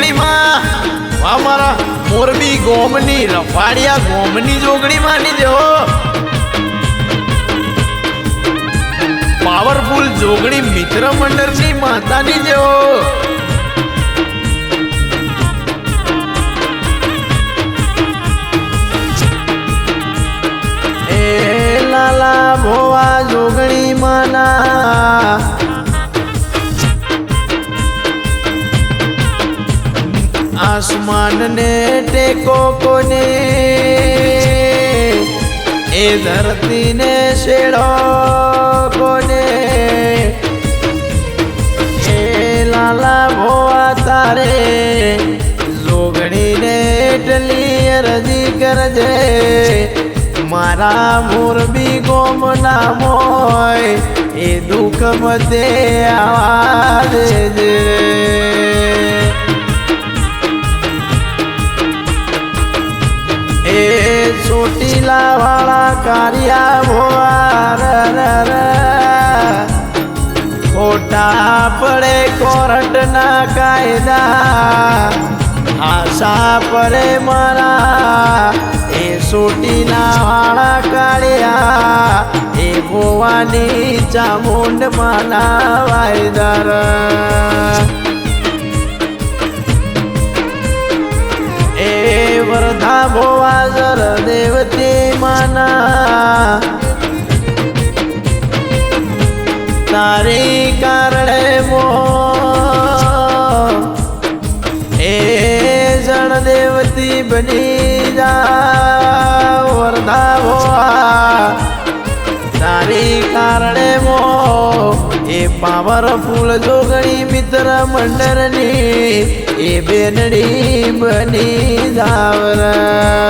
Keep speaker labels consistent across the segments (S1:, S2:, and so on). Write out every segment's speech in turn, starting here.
S1: જોગણીમાં અમારા મોરબી ગોમની, રફાડિયા ગોમની જોગણી માની દેવો પાવરફુલ જોગણી મિત્ર મંડળની માતાની એ લાલા ભોવા જોગણી માના આસમાન ને ટેકો કોને? એ ધરતી ને શેડો કોને? એ લાલા ભોવા તારે જોગણીને એટલી અરજી કરજે. મારા મોરબી ગોમ ના મોય, એ દુઃખ મતે આવા દેજે. ચોટીલા વાળા કારિયા ભોવાર ખોટા પડે કોર્ટ ના કાયદા. આશા પડે મારા એ ચોટીલા વાળા કાળિયા. એ ભોવાની ચામુંડ માના વાયદાર એ વરધા ભોવાજર તારી કારણે મો એ જણ દેવતી બની જા વરદાવો તારી કારણે મો એ પાવરફુલ જોગણી મિત્ર મંડળની, એ બેનડી બની જાવર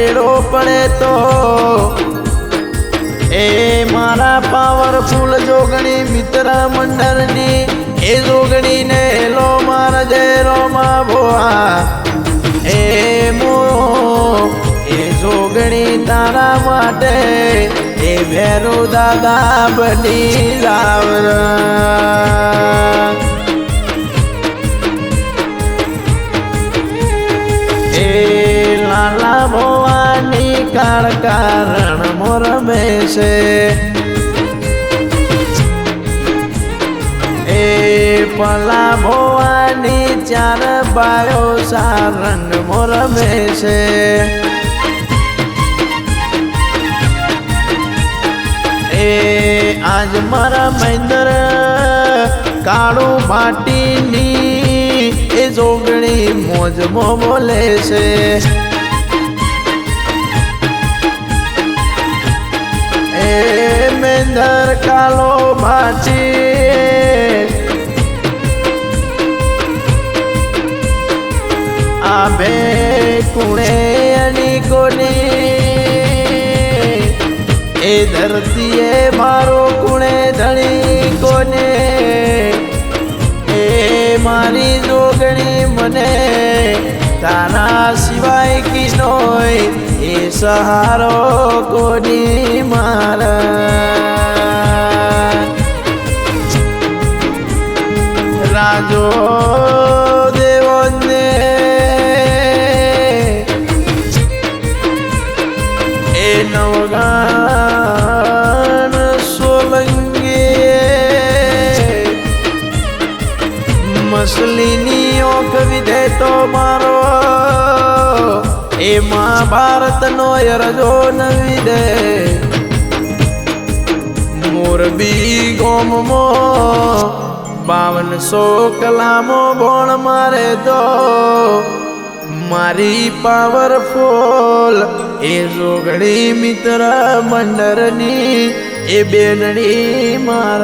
S1: તને પડે તો એ મારા પાવરફુલ જોગણી મિત્ર મંડળની, એ જોગણીને લો મારા જય રોમા ભોવા એ મો, એ જોગણી તારા માટે, એ ભેરો દાદા બની રાવરા કારણ મોરમે છે એ પલા ભવાની ચાર બાયો સારંગ મોરમે છે એ આજ મારા મહેન્દ્ર કાળું માટીની એ જોગણી મોજમાં બોલે છે. મેંદર કાલો માટી આભે કુણે અની કોની? એ ધરતીએ મારો કુણે ધણી કોને? એ મારી જોગણી મને? તારા સિવાય કિનોય એ સહારો કોની મારા રાજો દેવને એ નવગાન સોલંગી મસલીની ઓખ વિધે તો મારો એ મહાભારતનો યરજો નવી દે મોરબી ગોમમો બાવનસો કલામો ભણ મારે તો મારી પાવરફુલ એ જોગણી મિત્ર મંડળની એ બેનડી માર